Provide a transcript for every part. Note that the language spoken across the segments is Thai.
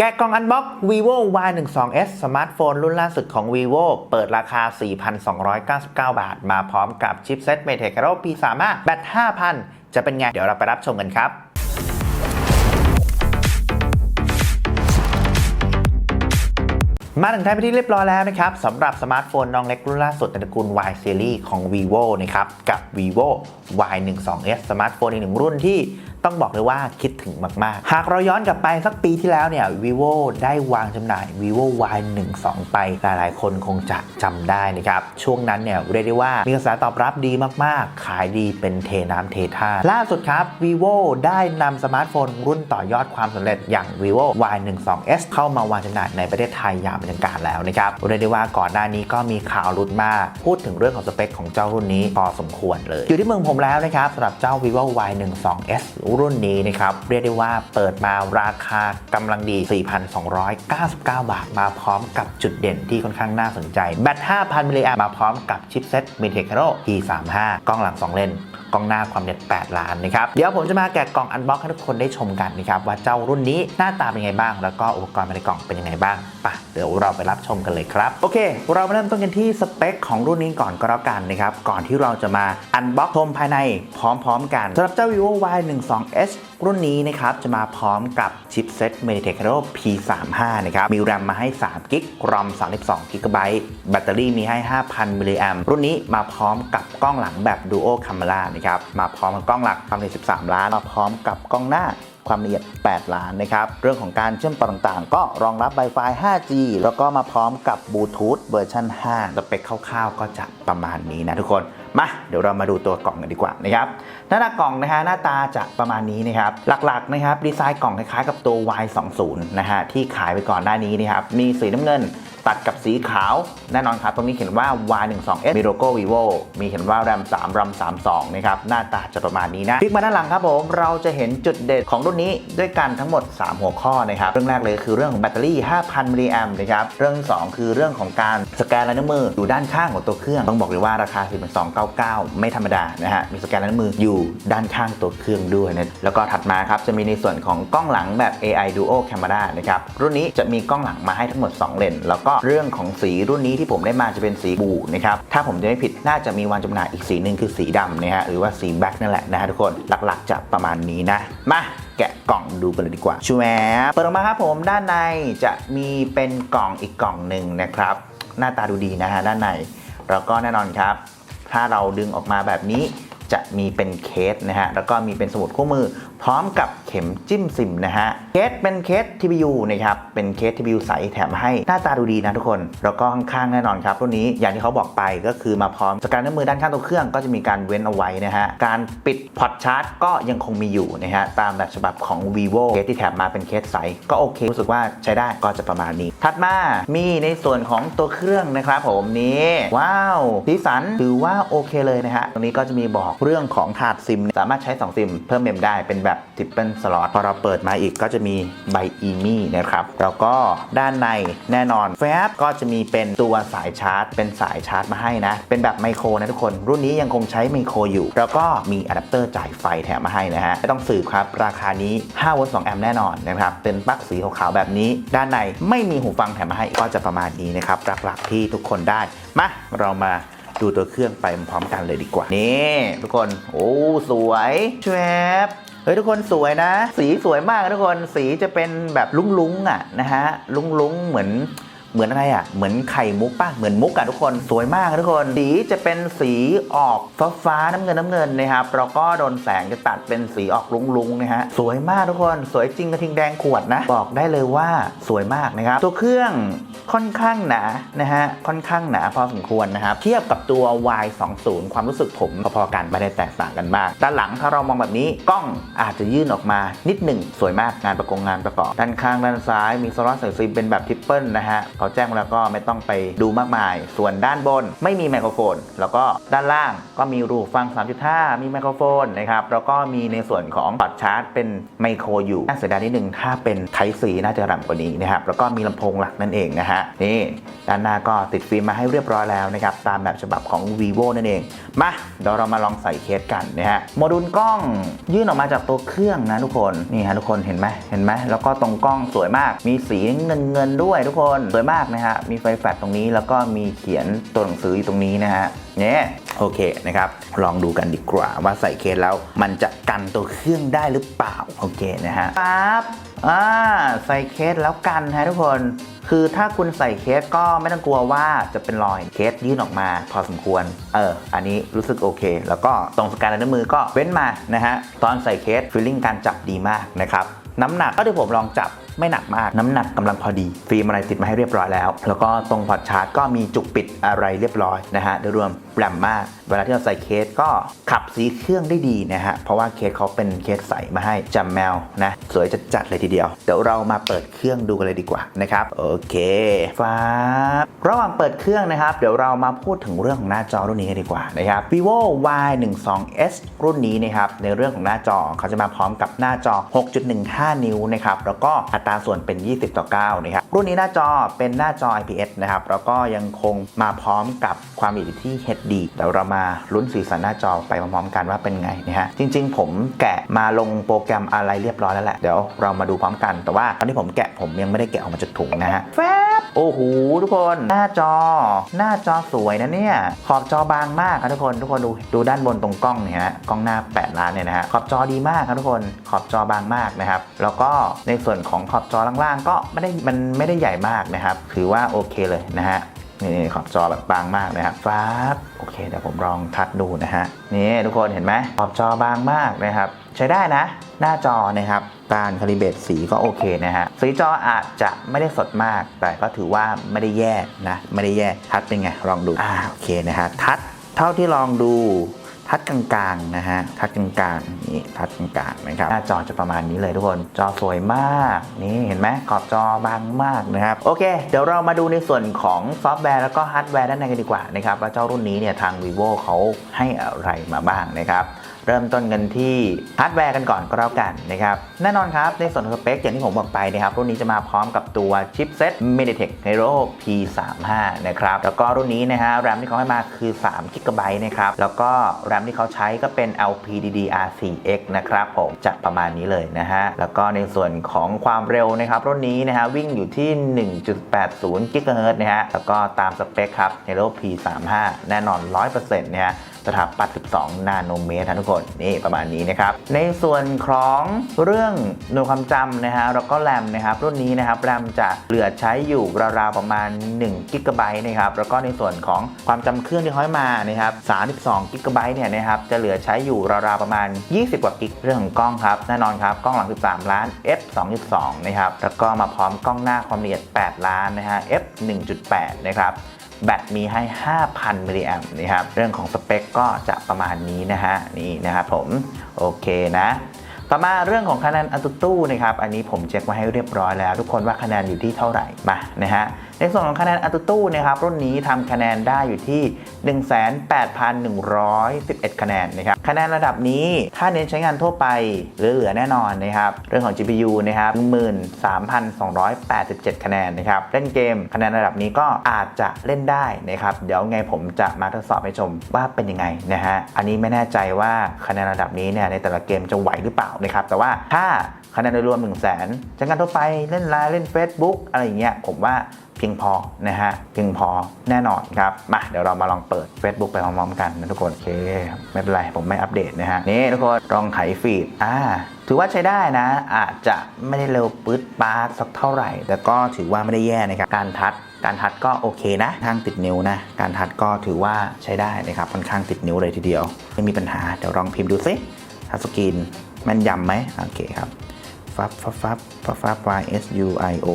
แกะกล่องอันบ็อก vivo y12s สมาร์ทโฟนรุ่นล่าสุดของ vivo เปิดราคา 4,299 บาท มาพร้อมกับชิปเซ็ต Mate Hero P35 แบต 5,000 จะเป็นไง เดี๋ยวเราไปรับชมกันครับมาถึงไทยไปที่เรียบร้อยแล้วนะครับสำหรับสมาร์ทโฟนน้องเล็กรุ่นล่าสุดในตระกูล Y Series ของ vivo นะครับ กับ vivo y12s สมาร์ทโฟนอีกหนึ่งรุ่นที่ต้องบอกเลยว่าคิดถึงมาก ๆ หากเราย้อนกลับไปสักปีที่แล้วเนี่ย vivo ได้วางจำหน่าย vivo y12 ไปหลาย ๆ คนคงจะจำได้นะครับ ช่วงนั้นเนี่ยเรียกได้ว่ามีกระแสตอบรับดีมาก ๆ ขายดีเป็นเทน้ำเทท่า ล่าสุดครับ vivo ได้นำสมาร์ทโฟนรุ่นต่อยอดความสำเร็จอย่าง vivo y12s เข้ามาวางจำหน่ายในประเทศไทยอย่างเป็นทางการแล้วนะครับเรียกได้ว่าก่อนหน้านี้ก็มีข่าวรุดมาพูดถึงเรื่องของสเปคของเจ้ารุ่นนี้พอสมควรเลย อยู่ที่เมืองผมแล้วนะครับสำหรับเจ้า vivo y12s รุ่นนี้นะครับ เรียกได้ว่าเปิดมาราคากำลังดี 4,299 บาท มาพร้อมกับจุดเด่นที่ค่อนข้างน่าสนใจ แบต 5,000มิลลิแอมมาพร้อมกับชิปเซ็ต Mate Hero T35 กล้องหลัง 2 เลนกล้องหน้าความเร็ว8ล้านนะครับ เดี๋ยวผมจะมาแกะกล่องอันบ็อกให้ทุกคนได้ชมกันนะครับว่าเจ้ารุ่นนี้หน้าตาเป็นยังไงบ้าง แล้วก็อุปกรณ์ภายในกล่องเป็นยังไงบ้างปะเดี๋ยวเราไปรับชมกันเลยครับ โอเค เรามาเริ่มต้นกันที่สเปคของรุ่นนี้ก่อนก็แล้วกันนะครับก่อนที่เราจะมาอันบ็อกชมภายในพร้อมๆ กันสำหรับเจ้า vivo y12s รุ่นนี้นะครับจะมาพร้อมกับชิปเซ็ต Mediatek Helio P35 นะครับมีแรมมาให้3กิกรอม32กิกะไบต์แบตเตอรี่มีให้ 5,000มิลลิแอมรุ่นนี้มาพร้อมกับกล้องหลังแบบ Duo Camera นะครับมาพร้อมกับกล้องหลักความละเอียด 13 ล้านมาพร้อมกับกล้องหน้าความละเอียด 8 ล้านนะครับ เรื่องของการเชื่อมต่อต่างๆ ก็รองรับ Wi-Fi 5G แล้วก็มาพร้อมกับบลูทูธเวอร์ชัน5สเปคคร่าวๆ ก็จะประมาณนี้นะทุกคน มา เดี๋ยวเรามาดูตัวกล่องกันดีกว่านะครับ หน้าตากล่องนะฮะหน้าตาจะประมาณนี้นะครับ หลักๆนะครับดีไซน์กล่องคล้ายๆกับตัว Y20 นะฮะที่ขายไปก่อนหน้านี้นะครับ มีสีน้ำเงิน ตัดกับสีขาว แน่นอนครับ ตรงนี้เขียนว่า Y12s มีโลโก้ vivo มีเขียนว่า RAM 3 RAM 32นะครับ หน้าตาจะประมาณนี้นะคลิกมาด้านหลังครับผม เราจะเห็นจุดเด่นของรุ่นนี้ด้วยกันทั้งหมด 3 หัวข้อนะครับ เรื่องแรกเลยคือเรื่องของแบตเตอรี่ 5,000มิลลิแอมป์นะครับ เรื่องที่สองคือเรื่องของการสแกนลายนิ้วมืออยู่ด้านข้างของตัวเครื่อง ต้องบอกเลยว่าราคา 4299 ไม่ธรรมดานะฮะ มีสแกนลายนิ้วมืออยู่ด้านข้างตัวเครื่องด้วยนะ แล้วก็ถัดมาครับจะมีในส่วนของกล้องหลังแบบ AI Duo Camera นะครับ รุ่นนี้จะมีกล้องหลังมาให้ทั้งหมด 2 เลน แล้วก็เรื่องของสีรุ่นนี้ที่ผมได้มาจะเป็นสีบูนะครับถ้าผมจะไม่ผิดน่าจะมีวางจำหน่ายอีกสีหนึ่งคือสีดำนะฮะหรือว่าสีแบ็กนั่นแหละนะฮะทุกคนหลักๆจะประมาณนี้นะ มาแกะกล่องดูกันเลยดีกว่าชูแวบเปิดออกมาครับผมด้านในจะมีเป็นกล่องอีกกล่องหนึ่งนะครับ หน้าตาดูดีนะฮะด้านในแล้วก็แน่นอนครับ ถ้าเราดึงออกมาแบบนี้ จะมีเป็นเคสนะฮะแล้วก็มีเป็นสมุดคู่มือ พร้อมกับเข็มจิ้มซิมนะฮะเคสเป็นเคส TPU นะครับเป็นเคส TPU ใสแถมให้หน้าตาดูดีนะทุกคน แล้วก็ข้างๆแน่นอนครับรุ่นนี้อย่างที่เขาบอกไปก็คือมาพร้อมสแกนนิ้วมือด้านข้างตัวเครื่องก็จะมีการเว้นเอาไว้นะฮะการปิดพอร์ตชาร์จก็ยังคงมีอยู่นะฮะตามแบบฉบับของ vivo เคสที่แถมมาเป็นเคสใสก็โอเครู้สึกว่าใช้ได้ก็จะประมาณนี้ ถัดมามีในส่วนของตัวเครื่องนะครับผมนี่ว้าวสีสันถือว่าโอเคเลยนะฮะตรงนี้ก็จะมีบอกเรื่องของถาดซิม สามารถใช้ 2 ซิม เพิ่มเมมได้เป็นแบบ triple slot พอเราเปิดมาอีกก็จะมีใบอีมี่นะครับ แล้วก็ด้านในแน่นอนแฟบก็จะมีเป็นตัวสายชาร์จ เป็นสายชาร์จมาให้นะ เป็นแบบไมโครนะทุกคน รุ่นนี้ยังคงใช้ไมโครอยู่ แล้วก็มีอะแดปเตอร์จ่ายไฟแถมมาให้นะฮะไม่ต้องสืบครับ ราคานี้5โวลต์2แอมป์แน่นอนนะครับ เป็นปลั๊กสีขาวๆแบบนี้ ด้านในไม่มีหูฟังแถมมาให้ก็จะประมาณนี้นะครับหลักๆที่ทุกคนได้มาเรามา ดูตัวเครื่องไปพร้อมกันเลยดีกว่า นี่ทุกคน โอ้ สวยแชบเฮ้ยทุกคนสวยนะ สีสวยมากทุกคนสีจะเป็นแบบลุ้งๆอะนะฮะลุ้งๆเหมือน เหมือนอะไรอะ เหมือนไข่มุกป่ะ เหมือนมุกอะทุกคน สวยมากทุกคน สีจะเป็นสีออกฟ้าฟ้าๆน้ำเงินน้ำเงินนะครับ แล้วก็โดนแสงจะตัดเป็นสีออกลุงๆนะฮะ สวยมากทุกคน สวยจริงกระทิงแดงขวดนะ บอกได้เลยว่าสวยมากนะครับ ตัวเครื่องค่อนข้างหนานะฮะ ค่อนข้างหนาพอสมควรนะครับ เทียบกับตัว Y20 ความรู้สึกผมพอๆกันไม่ได้แตกต่างกันมาก ด้านหลังถ้าเรามองแบบนี้กล้องอาจจะยื่นออกมานิดหนึ่งสวยมากงานประกงงานประกอบ ด้านข้างด้านซ้ายมีโซลาร์เซลล์เป็นแบบทริปเปิลนะฮะก็เขาแจ้งแล้วก็ไม่ต้องไปดูมากมาย ส่วนด้านบนไม่มีไมโครโฟน แล้วก็ด้านล่างก็มีรูฟัง 3.5 มีไมโครโฟนนะครับ แล้วก็มีในส่วนของพอร์ตชาร์จเป็นไมโครอยู่ น่าเสียดายนิดนึง ถ้าเป็น Type C น่าจะต่ำกว่านี้นะครับ แล้วก็มีลำโพงหลักนั่นเองนะฮะ นี่ด้านหน้าก็ติดฟิล์มมาให้เรียบร้อยแล้วนะครับ ตามแบบฉบับของ vivo นั่นเอง มาเดี๋ยวเรามาลองใส่เคสกันนะฮะ โมดูลกล้องยื่นออกมาจากตัวเครื่องนะทุกคน นี่ฮะทุกคนเห็นไหมเห็นไหมแล้วก็ตรงกล้องสวยมาก มีสีเงินเงินด้วยทุกคน สวยมากนะฮะ มีไฟแฟลชตรงนี้แล้วก็มีเขียนตัวหนังสืออยู่ตรงนี้นะฮะเนี่ยโอเคนะครับ ลองดูกันดีกว่าว่าใส่เคสแล้วมันจะกันตัวเครื่องได้หรือเปล่า โอเคนะฮะปั๊บอ่าใส่เคสแล้วกันฮะทุกคนคือถ้าคุณใส่เคสก็ไม่ต้องกลัวว่าจะเป็นรอยเคสยื่นออกมาพอสมควร เออ อันนี้รู้สึกโอเค แล้วก็ตรงสแกนลายนิ้วมือก็เว้นมานะฮะ ตอนใส่เคสฟีลลิ่งการจับดีมากนะครับ น้ำหนักก็ที่ผมลองจับ ไม่หนักมากน้ำหนักกำลังพอดี ฟิล์มอะไรติดมาให้เรียบร้อยแล้ว แล้วก็ตรงพอร์ตชาร์จก็มีจุกปิดอะไรเรียบร้อยนะฮะโดยรวมแปลมมาก เวลาที่เราใส่เคสก็ขับสีเครื่องได้ดีนะฮะเพราะว่าเคสเขาเป็นเคสใสมาให้จำแมวนะสวยจัดจัดๆเลยทีเดียว เดี๋ยวเรามาเปิดเครื่องดูกันเลยดีกว่านะครับโอเคฟ้าระหว่างเปิดเครื่องนะครับ เดี๋ยวเรามาพูดถึงเรื่องของหน้าจอรุ่นนี้กันดีกว่านะครับ vivo y 1 2 s รุ่นนี้นะครับในเรื่องของหน้าจอเขาจะมาพร้อมกับหน้าจอ 6.15 นิ้วนะครับแล้วก็อัตราส่วนเป็น 20 ต่อ9นะครับรุ่นนี้หน้าจอเป็นหน้าจอ IPS นะครับแล้วก็ยังคงมาพร้อมกับความละเอียดที่ HD เดี๋ยวเรามาลุ้นสีสันหน้าจอไปพร้อมๆกันว่าเป็นไงนะฮะจริง ๆ ผมแกะมาลงโปรแกรมอะไรเรียบร้อยแล้วแหละเดี๋ยวเรามาดูพร้อมกัน แต่ว่าตอนที่ผมแกะผมยังไม่ได้แกะออกมาจากถุงนะฮะแฟบโอ้โหทุกคนหน้าจอ หน้าจอสวยนะเนี่ยขอบจอบางมากครับทุกคนทุกคนดูดูด้านบนตรงกล้องเนี่ยฮะกล้องหน้า 8 ล้านเนี่ยนะฮะขอบจอดีมากครับทุกคนขอบจอบางมากนะครับแล้วก็ในส่วนของขอบอบจอล่างๆ ก็ไม่ได้มันไม่ได้ใหญ่มากนะครับ ถือว่าโอเคเลยนะฮะนี่ขอบจอแบบบางมากนะครับฟ้าโอเคเดี๋ยวผมลองทัดดูนะฮะนี่ทุกคนเห็นไหมขอบจอบางมากนะครับ ใช้ได้นะ หน้าจอนะครับการคาลิเบตสีก็โอเคนะฮะสีจออาจจะไม่ได้สดมาก แต่ก็ถือว่าไม่ได้แย่นะ ไม่ได้แย่ทัดเป็นไงลองดูอ่าโอเคนะฮะทัดเท่าที่ลองดู ทัดกลางๆนะฮะทัดกลางๆนี่ทัดกลางๆนะครับหน้าจอจะประมาณนี้เลยทุกคนจอสวยมากนี่เห็นไหมขอบจอบางมากนะครับโอเค เดี๋ยวเรามาดูในส่วนของซอฟต์แวร์แล้วก็ฮาร์ดแวร์ด้านในกันดีกว่านะครับว่าเจ้ารุ่นนี้เนี่ยทาง vivo เขาให้อะไรมาบ้างนะครับ เริ่มต้นกันที่ฮาร์ดแวร์กันก่อนก็แล้วกันนะครับ แน่นอนครับในส่วนของสเปคอย่างที่ผมบอกไปนะครับ รุ่นนี้จะมาพร้อมกับตัวชิปเซ็ต MediaTek Helio P35 นะครับ แล้วก็รุ่นนี้นะฮะแรมที่เขาให้มาคือ3 g b นะครับ แล้วก็แรมที่เขาใช้ก็เป็น LPDDR4X นะครับผมจะประมาณนี้เลยนะฮะ แล้วก็ในส่วนของความเร็วนะครับ รุ่นนี้นะฮะวิ่งอยู่ที่ 1.80 GHz นะฮะ แล้วก็ตามสเปคครับ Helio P35 แน่นอน 100%นะฮะ สถาปัตย์12 นาโนเมตรนะทุกคนนี่ประมาณนี้นะครับ ในส่วนของเรื่องหน่วยความจำนะฮะแล้วก็แรมนะครับรุ่นนี้นะครับแรมจะเหลือใช้อยู่ราวๆประมาณ1กิกะไบต์นะครับแล้วก็ในส่วนของความจำเครื่องที่เขาให้มานะครับ32กิกะไบต์เนี่ยนะครับจะเหลือใช้อยู่ราวๆประมาณ 20 กว่ากิกเรื่องของกล้องครับแน่นอนครับกล้องหลัง 13 ล้าน f 2.2นะครับแล้วก็มาพร้อมกล้องหน้าความละเอียด 8 ล้านนะฮะ f 1.8 นะครับ แบตมีให้ 5,000 มิลลิแอมป์นะครับ เรื่องของสเปคก็จะประมาณนี้นะฮะ นี่นะครับผม โอเคนะ ต่อมาเรื่องของคะแนนอัตุตู้นะครับ อันนี้ผมเช็คมาให้เรียบร้อยแล้ว ทุกคนว่าคะแนนอยู่ที่เท่าไหร่ มานะฮะ ในส่วนของคะแนนอัตุตู้นะครับรุ่นนี้ทำคะแนนได้อยู่ที่ 18,111 คะแนนนะครับคะแนนระดับนี้ถ้าเน้นใช้งานทั่วไปเหลือๆแน่นอนนะครับเรื่องของ GPU นะครับ13,287 คะแนนนะครับเล่นเกมคะแนนระดับนี้ก็อาจจะเล่นได้นะครับเดี๋ยวไงผมจะมาทดสอบให้ชมว่าเป็นยังไงนะฮะอันนี้ไม่แน่ใจว่าคะแนนระดับนี้เนี่ยในแต่ละเกมจะไหวหรือเปล่านะครับแต่ว่าถ้าคะแนนโดยรวม 1 0 0 0 0แสนใช้งานทั่วไปเล่นไลน์เล่น Facebook อะไรอย่างเงี้ยผมว่าเพียงพอนะฮะเพียงพอแน่นอนครับมาเดี๋ยวเรามาลองเปิด Facebook ไปพร้อมๆกันนะทุกคน โอเค ไม่เป็นไร ผมไม่อัปเดตนะฮะ นี่ทุกคนลองไถฟีดอ่าถือว่าใช้ได้นะ อาจจะไม่ได้เร็วปื๊ดปาร์สักเท่าไหร่ แต่ก็ถือว่าไม่ได้แย่นะครับการทัดการทัดก็โอเคนะข้างติดนิ้วนะ การทัดก็ถือว่าใช้ได้นะครับค่อนข้างติดนิ้วเลยทีเดียว ไม่มีปัญหาเดี๋ยวลองพิมพ์ดูซิทัชสกรีนแม่นยำไหมโอเคครับ ฟับฟับฟับฟับฟับ y s u i o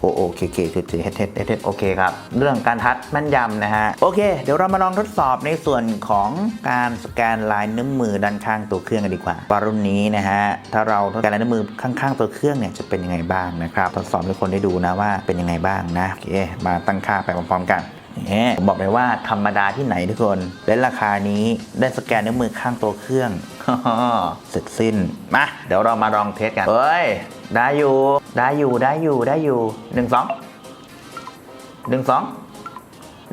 โอโอเคเคคือเฮดเฮดเฮดโอเคครับ เรื่องการทัดแม่นยำนะฮะ โอเค เดี๋ยวเรามาลองทดสอบในส่วนของการสแกนลายนิ้วมือด้านข้างตัวเครื่องกันดีกว่าว่ารุ่นนี้นะฮะ ถ้าเราสแกนลายนิ้วมือข้างๆตัวเครื่องเนี่ยจะเป็นยังไงบ้างนะครับ ทดสอบให้คนได้ดูนะว่าเป็นยังไงบ้างนะ โอเค มาตั้งค่าไปพร้อมๆกัน นี่ผมบอกเลยว่าธรรมดาที่ไหนทุกคนเล่นราคานี้ได้สแกนนิ้วมือข้างตัวเครื่องเสร็จสิ้น มา เดี๋ยวเรามาลองเทสกันเฮ้ย ได้อยู่ ได้อยู่ ได้อยู่ ได้อยู่หนึ่งสองหนึ่งสอง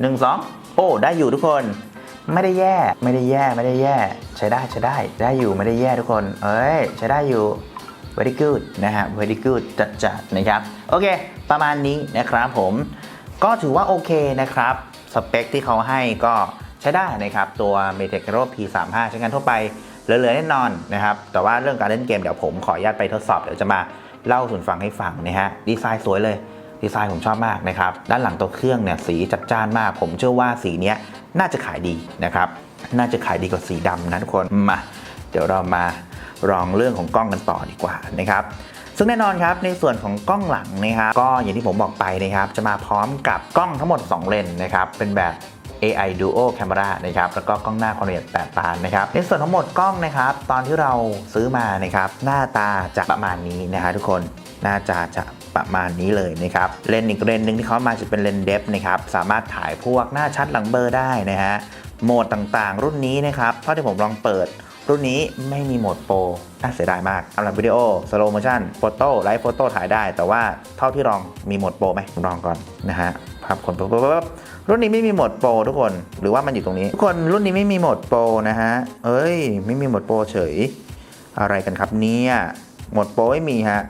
หนึ่งสองโอ้ ได้อยู่ทุกคน ไม่ได้แย่ ไม่ได้แย่ ไม่ได้แย่ ใช้ได้ ใช้ได้ ได้อยู่ ไม่ได้แย่ทุกคน เอ้ย ใช้ได้อยู่ very good นะฮะ very good จัดจัดนะครับ โอเค ประมาณนี้นะครับผม ก็ถือว่าโอเคนะครับ สเปคที่เขาให้ก็ใช้ได้นะครับ ตัว m e t e c r o P35 ใช้งานทั่วไปเหลือๆแน่นอนนะครับ แต่ว่าเรื่องการเล่นเกมเดี๋ยวผมขออนุญาตไปทดสอบ เดี๋ยวจะมาเล่าสู่ฟังให้ฟังนะฮะ ดีไซน์สวยเลย ดีไซน์ผมชอบมากนะครับ ด้านหลังตัวเครื่องเนี่ยสีจัดจ้านมาก ผมเชื่อว่าสีนี้น่าจะขายดีนะครับ น่าจะขายดีกว่าสีดำนะทุกคน มา เดี๋ยวเรามาลองเรื่องของกล้องกันต่อดีกว่านะครับ ซึ่งแน่นอนครับในส่วนของกล้องหลังนะครับก็อย่างที่ผมบอกไปนะครับจะมาพร้อมกับกล้องทั้งหมด 2 เลนนะครับเป็นแบบ AI Duo Camera นะครับ แล้วก็กล้องหน้าความละเอียด8ตานะครับ ในส่วนทั้งหมดกล้องนะครับ ตอนที่เราซื้อมานะครับ หน้าตาจะประมาณนี้นะฮะทุกคน หน้าจาจะประมาณนี้เลยนะครับ เลนส์อีกเลนส์หนึ่งที่เขามาจะเป็นเลนส์เดฟนะครับ สามารถถ่ายพวกหน้าชัดหลังเบลอร์ได้นะฮะ โหมดต่างๆ รุ่นนี้นะครับ เท่าที่ผมลองเปิด รุ่นนี้ไม่มีโหมดโปรน่าเสียดายมากสำหรับวิดีโอสโลโมชั่นโฟโต้ไลฟ์โฟโต้ถ่ายได้ แต่ว่าเท่าที่ลองมีโหมดโปรไหมลองก่อนนะฮะภาพคนปุ๊บปุ๊บปุ๊บรุ่นนี้ไม่มีโหมดโปรทุกคนหรือว่ามันอยู่ตรงนี้ ทุกคนรุ่นนี้ไม่มีโหมดโปรนะฮะเอ้ย ไม่มีโหมดโปรเฉย อะไรกันครับเนี่ยโหมดโปรไม่มีฮะ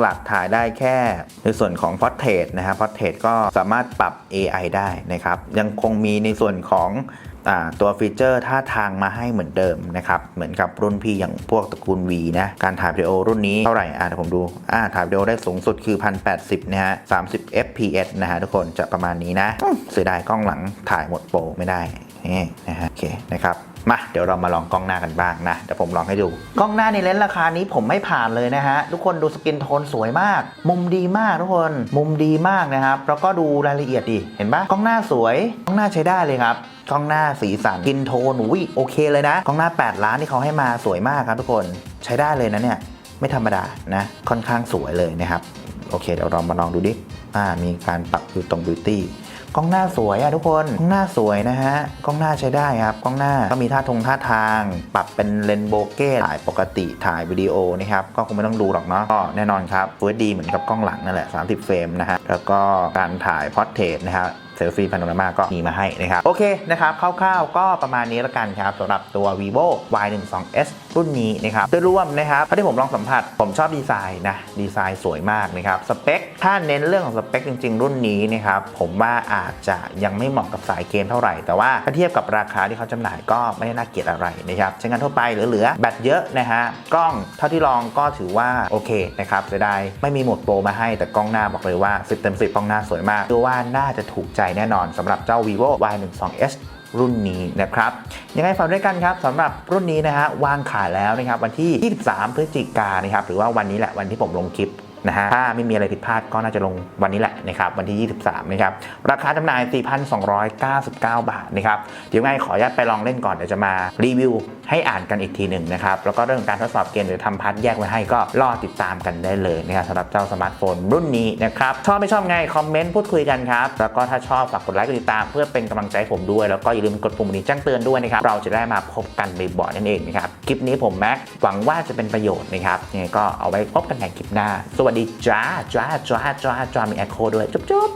หลักๆ ถ่ายได้แค่ในส่วนของ Portrait นะฮะ Portrait ก็สามารถปรับ AI ได้นะครับ ยังคงมีในส่วนของ ตัวฟีเจอร์ท่าทางมาให้เหมือนเดิมนะครับ เหมือนกับรุ่นพี่อย่างพวกตระกูล V นะ การถ่ายวิดีโอรุ่นนี้เท่าไหร่อะเดี๋ยวผมดูอ่าถ่ายวิดีโอได้สูงสุดคือ 1080 นะฮะ 30 fps นะฮะทุกคนจะประมาณนี้นะเสียดายกล้องหลังถ่ายหมดโปรไม่ได้นี่นะฮะโอเคนะครับ มาเดี๋ยวเรามาลองกล้องหน้ากันบ้างนะเดี๋ยวผมลองให้ดูกล้องหน้าในเลนส์ราคานี้ผมไม่ผ่านเลยนะฮะทุกคนดูสกินโทนสวยมาก มุมดีมากทุกคนมุมดีมากนะครับแล้วก็ดูรายละเอียดดิเห็นปะกล้องหน้าสวยกล้องหน้าใช้ได้เลยครับกล้องหน้าสีสันสกินโทนอุ้ยโอเคเลยนะกล้องหน้า 8 ล้านที่เขาให้มาสวยมากครับทุกคนใช้ได้เลยนะเนี่ยไม่ธรรมดานะค่อนข้างสวยเลยนะครับโอเคเดี๋ยวเรามาลองดูดิอ่ามีการปรับอยู่ตรงบิวตี้ กล้องหน้าสวยอะทุกคนกล้องหน้าสวยนะฮะกล้องหน้าใช้ได้ครับกล้องหน้าก็มีท่าทงท่าทาง ปรับเป็นเลนโบเก้ถ่ายปกติถ่ายวิดีโอนะครับก็คงไม่ต้องดูหรอกเนาะก็แน่นอนครับ Full HD เหมือนกับกล้องหลังนั่นแหละ 30 เฟรมนะฮะแล้วก็การถ่ายพอร์เทรตนะฮะเซลฟี่พาโนรามาก็มีมาให้นะครับ โอเคนะครับคร่าวๆก็ประมาณนี้ล้วกันครับสำหรับตัว vivo y12s รุ่นนี้นะครับโดยรวมนะครับเท่าที่ผมลองสัมผัสผมชอบดีไซน์นะดีไซน์สวยมากนะครับสเปคถ้าเน้นเรื่องของสเปคจริง ๆ รุ่นนี้นะครับผมว่าอาจจะยังไม่เหมาะกับสายเกมเท่าไหร่ แต่ว่าถ้าเทียบกับราคาที่เขาจำหน่ายก็ไม่ได้น่าเกลียดอะไรนะครับใช้งานทั่วไปเหลือๆแบตเยอะนะฮะกล้องเท่าที่ลองก็ถือว่าโอเคนะครับเสียดายไม่มีโหมดโปรมาให้แต่กล้องหน้าบอกเลยว่า 10เต็ม10กล้องหน้าสวยมากเชื่อว่าน่าจะถูกใจแน่นอนสำหรับเจ้า vivo y12s รุ่นนี้นะครับยังไงฝากด้วยกันครับสำหรับรุ่นนี้นะฮะวางขายแล้วนะครับวันที่ 23 พฤศจิกายนนะครับหรือว่าวันนี้แหละวันที่ผมลงคลิป นะฮะถ้าไม่มีอะไรผิดพลาดก็น่าจะลงวันนี้แหละนะครับวันที่ 23 นะครับ ราคาจำหน่าย 4,299 บาทนะครับเดี๋ยวไงขออนุญาตไปลองเล่นก่อนเดี๋ยวจะมารีวิวให้อ่านกันอีกทีหนึ่งนะครับแล้วก็เรื่องการทดสอบเกมหรือทำพาร์ทแยกไว้ให้ก็รอติดตามกันได้เลยนะครับสำหรับเจ้าสมาร์ทโฟนรุ่นนี้นะครับชอบไม่ชอบไงคอมเมนต์พูดคุยกันครับแล้วก็ถ้าชอบฝากกดไลค์กดติดตามเพื่อเป็นกำลังใจให้ผมด้วย แล้วก็อย่าลืมกดปุ่มนี้แจ้งเตือนด้วยนะครับเราจะได้มาพบกันบ่อยๆนั่นเองนะครับคลิปนี้ผมแม็กหวังว่าจะเป็นประโยชน์นะครับยังไงก็เอาไว้พบกันในคลิปหน้าสวัสดีจ้าจ้าจ้าจ้าจ้ามีแอคโคด้วยจุ๊บจุ๊บ